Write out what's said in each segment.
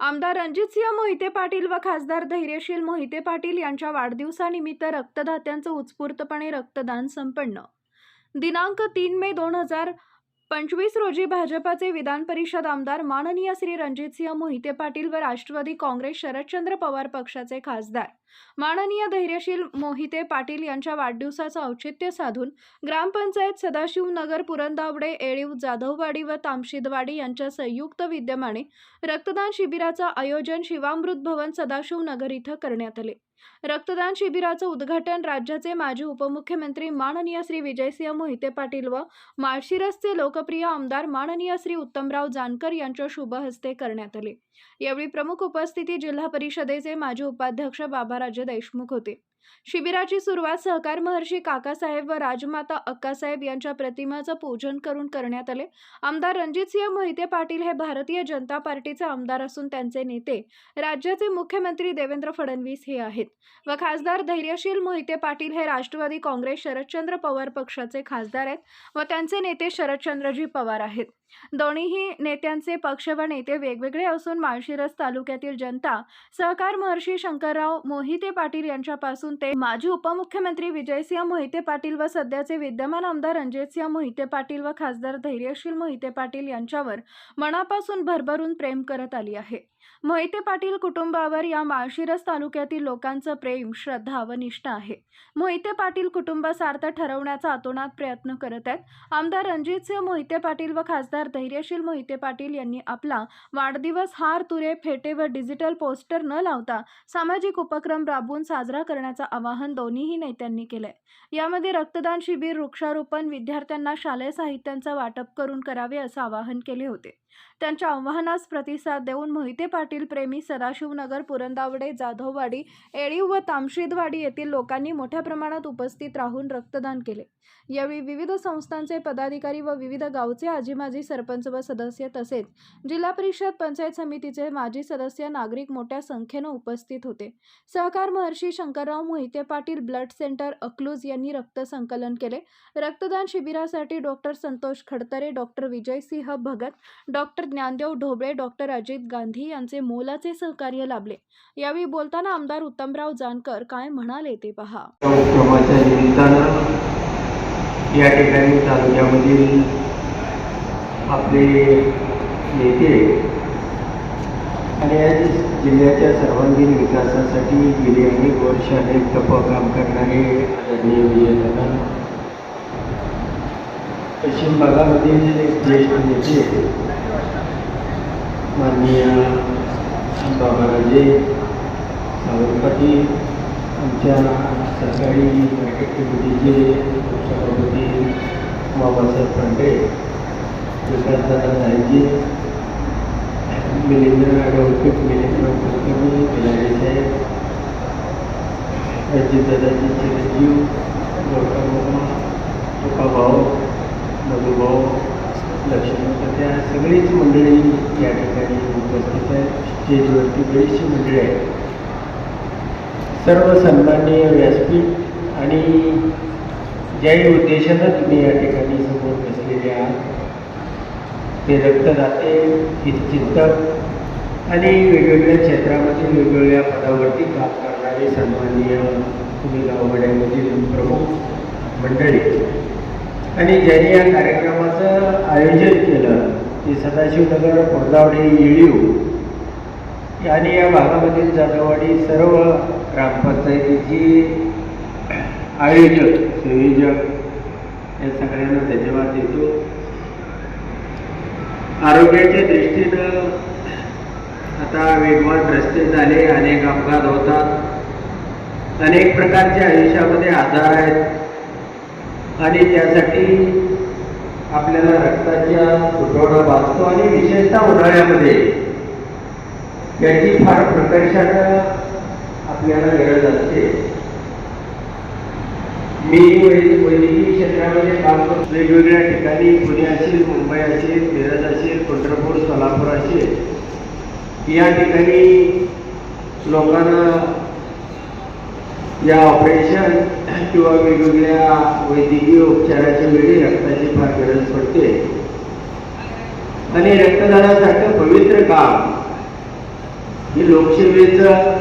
आमदार रणजितसिंह मोहिते पाटील व खासदार धैर्यशील मोहिते पाटील यांच्या वाढदिवसानिमित्त रक्तदात्यांचं उत्स्फूर्तपणे रक्तदान संपन्न. दिनांक तीन मे दोन हजार पंचवीस रोजी भाजपाचे विधान परिषद आमदार माननीय श्री रणजितसिंह मोहिते पाटील व राष्ट्रवादी काँग्रेस शरदचंद्र पवार पक्षाचे खासदार. माननीय धैर्यशील मोहिते पाटील यांच्या वाढदिवसाचं औचित्य साधून ग्रामपंचायत सदाशिवनगर पुरंदावडे येळीव जाधववाडी व तामशिदवाडी यांच्या संयुक्त विद्यमाने रक्तदान शिबिराचं आयोजन शिवामृत भवन सदाशिवनगर इथं करण्यात आले. रक्तदान शिबिराचं उद्घाटन राज्याचे माजी उपमुख्यमंत्री माननीय श्री विजयसिंह मोहिते पाटील व माळशिरसचे लोकप्रिय आमदार माननीय श्री उत्तमराव जानकर यांच्या शुभ हस्ते करण्यात आले. यावेळी प्रमुख उपस्थिती जिल्हा परिषदेचे माजी उपाध्यक्ष बाबा राजे देशमुख होते. शिबिराची सुरुवात सहकार महर्षी काकासाहेब व राजमाता अक्कासाहेब यांच्या प्रतिमाचं पूजन करून करण्यात आले. आमदार रणजितसिंह मोहिते पाटील हे भारतीय जनता पार्टीचे आमदार असून त्यांचे नेते. राज्याचे मुख्यमंत्री देवेंद्र फडणवीस हे आहेत. व खासदार धैर्यशील मोहिते पाटील हे राष्ट्रवादी काँग्रेस शरदचंद्र पवार पक्षाचे खासदार आहेत व त्यांचे नेते शरदचंद्रजी पवार आहेत. दोन्हीही नेत्यांचे पक्ष व नेते वेगवेगळे असून माळशिरस तालुक्यातील जनता सहकार महर्षी शंकरराव मोहिते पाटील यांच्यापासून ते माजी उपमुख्यमंत्री विजयसिंह मोहिते पाटील व सध्याचे विद्यमान आमदार रणजितसिंह मोहिते पाटील व खासदार धैर्यशील मोहिते पाटील यांच्यावर मनापासून भरभरून प्रेम करत आली आहे. मोहिते पाटील कुटुंबावर या माळशिरस तालुक्यातील लोकांचं प्रेम श्रद्धा व निष्ठा आहे. मोहिते पाटील कुटुंबासार्थ ठरवण्याचा अतोनात प्रयत्न करत आहेत. आमदार रणजितसिंह मोहिते पाटील व खासदार धैर्यशील मोहिते पाटील यांनी आपला वाढदिवस हार तुरे फेटे व डिजिटल पोस्टर न लावता सामाजिक उपक्रम राबवून साजरा करण्याचं आवाहन दोन्हीही नेत्यांनी केलंय. यामध्ये रक्तदान शिबिर वृक्षारोपण विद्यार्थ्यांना शालेय साहित्यांचं वाटप करून करावे असं आवाहन केले होते. त्यांच्या आव्हानास प्रतिसाद देऊन मोहिते पाटील प्रेमी सदाशिवनगर पुरंदावडे जाधववाडी एळीव व तामशिदवाडी येथील लोकांनी मोठ्या प्रमाणात उपस्थित राहून रक्तदान केले. यावेळी विविध संस्थांचे पदाधिकारी व विविध गावचे आजीमाजी सरपंच व सदस्य तसेच जिल्हा परिषद पंचायत समितीचे माजी सदस्य नागरिक मोठ्या संख्येनं उपस्थित होते. सहकार महर्षी शंकरराव मोहिते पाटील ब्लड सेंटर अक्लूज यांनी रक्त संकलन केले. रक्तदान शिबिरासाठी doctor Santosh Khadtare doctor Vijay Singh Bhagat doctor Dnyandev Dhoble doctor Ajit Gandhi यांचे मोलाचे सहकार्य लाभले. यावेळी बोलताना आमदार उत्तमराव जानकर काय म्हणाले ते पहा. उपक्रमाच्या निमित्तानं या ठिकाणी तालुक्यामधील आपले नेते आणि या जिल्ह्याच्या सर्वांगीण विकासासाठी गेली अनेक वर्ष अनेक तप काम करणारे आदरणीय विजयदादा. पश्चिम भागामधील एक ज्येष्ठ नेते माननीय बाबाराजे सावंत पाटील आमच्या सरकारी मार्केट कमिटीचे सभापती बाबासाहेब पांडे विकासदादा नाईकजी मिलिंद्र ॲडव्होकेट मिलिंद्र कुलकर्णी बिलारी साहेब अजितदादाजी चिरंजीव गौतम भाऊ मधुभाऊ लक्ष्मण त्या सगळीच मंडळी या ठिकाणी उपस्थित आहेत. स्टेजवरती बरीचशी मंडळी आहेत. सर्व सन्माननीय व्यासपीठ आणि ज्याही उद्देशानं तुम्ही या ठिकाणी समोर बसलेले आहात ते रक्तदाते हितचिंतक आणि वेगवेगळ्या क्षेत्रामध्ये वेगवेगळ्या पदावरती काम करणारे सन्माननीय तुम्ही गाववाड्यामधील प्रमुख मंडळी. आणि ज्यांनी या कार्यक्रमाचं आयोजन केलं ते सदाशिवनगर कोरदावडे येळीव आणि या भागामधील जाधववाडी सर्व ग्रामपंचायतीची आयोजक संयोजक या सगळ्यांना धन्यवाद देतो. आरोग्याच्या दृष्टीनं आता वेगवान रस्ते झाले अनेक अपघात होतात. अनेक प्रकारचे आयुष्यामध्ये आजार आहेत. आणि त्यासाठी आपल्याला रक्ताच्या तुटवडा भासतो आणि विशेषतः उन्हाळ्यामध्ये याची फार प्रकर्षानं आपल्याला गरज असते. मी वैद्यकीय क्षेत्रामध्ये काम करतो. वेगवेगळ्या ठिकाणी पुणे असेल मुंबई असेल मिरज असेल पंढरपूर सोलापूर असेल या ठिकाणी लोकांना या ऑपरेशन किंवा वेगवेगळ्या वैद्यकीय उपचाराच्या वेळी रक्ताची फार गरज पडते. आणि रक्तदानासारखं पवित्र काम हे लोकसेवेचं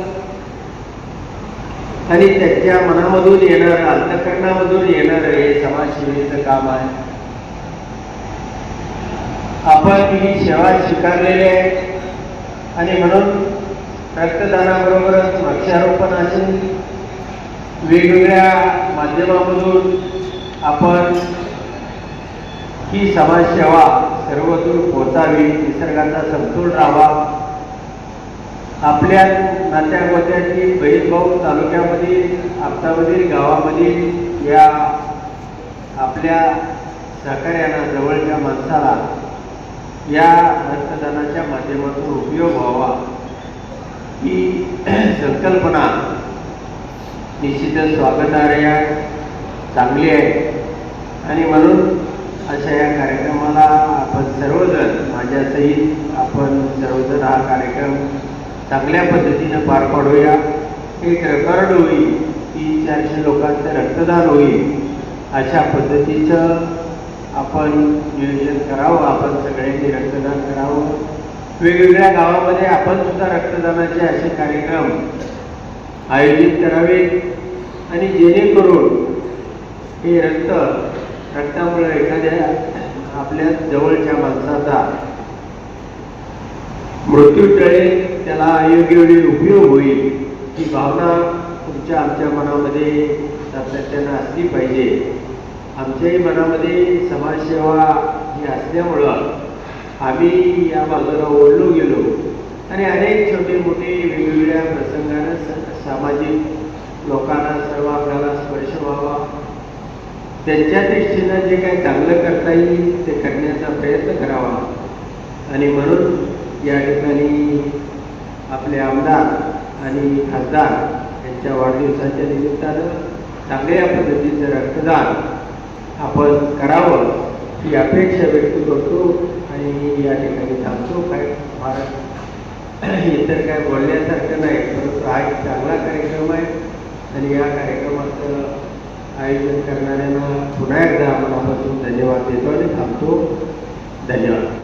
आणि त्यांच्या मनामधून येणार अंतकरणामधून येणार हे समाजसेवेचं काम आहे. आपण ही सेवा स्वीकारलेली आहे. आणि म्हणून रक्तदानाबरोबरच वृक्षारोपण असेल वेगवेगळ्या माध्यमामधून आपण ही समाजसेवा सर्वदूर पोचावी निसर्गाचा समतोल राहावा. आपल्या नात्यामध्ये गोत्याची बहीण भाऊ तालुक्यामधील आपतामधील गावामधील या आपल्या सहकार्याला जवळच्या माणसाला या रक्तदानाच्या माध्यमातून उपयोग व्हावा. ही संकल्पना निश्चितच स्वागतार्ह चांगली आहे. आणि म्हणून अशा या कार्यक्रमाला आपण सर्वजण माझ्यासहित आपण सर्वजण हा कार्यक्रम चांगल्या पद्धतीनं पार पाडूया. एक रेकॉर्ड होईल तीन चारशे लोकांचं रक्तदान होईल. अशा पद्धतीचं आपण नियोजन करावं आपण सगळ्यांनी रक्तदान करावं. वेगवेगळ्या गावामध्ये आपण सुद्धा रक्तदानाचे असे कार्यक्रम आयोजित करावे आणि जेणेकरून हे रक्त रक्तामुळे एखाद्या आपल्या जवळच्या माणसाचा मृत्यू टळेल त्याला योग्य वेळी उपयोग होईल ही भावना तुमच्या आमच्या मनामध्ये सातत्यानं असली पाहिजे. आमच्याही मनामध्ये समाजसेवा ही असल्यामुळं आम्ही या बाजूला ओढलो गेलो. आणि अनेक छोटे मोठे वेगवेगळ्या प्रसंगानं स- सामाजिक लोकांना सर्व आपल्याला स्पर्श व्हावा. त्यांच्या दृष्टीनं जे काही चांगलं करता येईल ते करण्याचा प्रयत्न करावा. आणि म्हणून या ठिकाणी आपले आमदार आणि खासदार यांच्या वाढदिवसाच्या निमित्तानं चांगल्या पद्धतीचं रक्तदान आपण करावं ही अपेक्षा व्यक्त करतो आणि या ठिकाणी थांबतो. काय भारत इतर काय बोलण्यासारखं नाही परंतु हा एक चांगला कार्यक्रम आहे. आणि या कार्यक्रमाचं आयोजन करणाऱ्यांना पुन्हा एकदा मनापासून धन्यवाद देतो आणि थांबतो. धन्यवाद.